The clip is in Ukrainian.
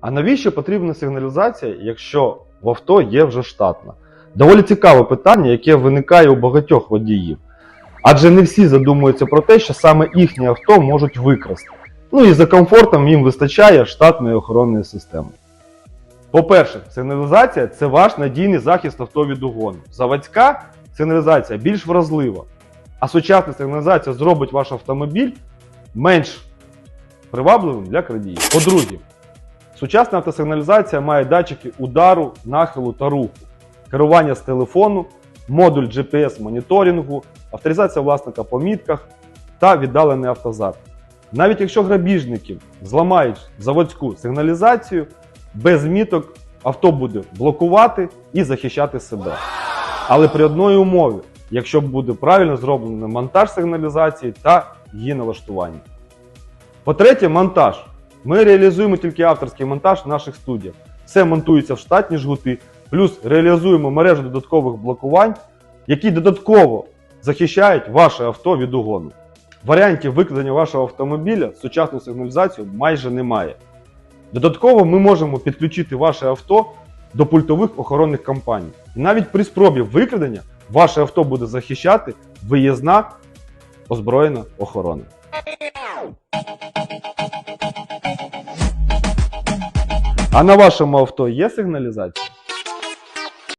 А навіщо потрібна сигналізація, якщо в авто є вже штатна? Доволі цікаве питання, яке виникає у багатьох водіїв. Адже не всі задумуються про те, що саме їхнє авто можуть викрасти. Ну і за комфортом їм вистачає штатної охоронної системи. По-перше, сигналізація це ваш надійний захист авто від угону. Заводська сигналізація більш вразлива, а сучасна сигналізація зробить ваш автомобіль менш привабливим для крадіїв. По-друге, сучасна автосигналізація має датчики удару, нахилу та руху, керування з телефону, модуль GPS-моніторингу, авторизація власника по мітках та віддалений автозак. Навіть якщо грабіжники зламають заводську сигналізацію, без міток авто буде блокувати і захищати себе. Але при одній умові, якщо буде правильно зроблений монтаж сигналізації та її налаштування. По-третє, монтаж. Ми реалізуємо тільки авторський монтаж в наших студіях. Все монтується в штатні жгути, плюс реалізуємо мережу додаткових блокувань, які додатково захищають ваше авто від угону. Варіантів викрадення вашого автомобіля з сучасною сигналізацією майже немає. Додатково ми можемо підключити ваше авто до пультових охоронних компаній. І навіть при спробі викрадення ваше авто буде захищати виїзна озброєна охорона. А на вашому авто є сигналізація?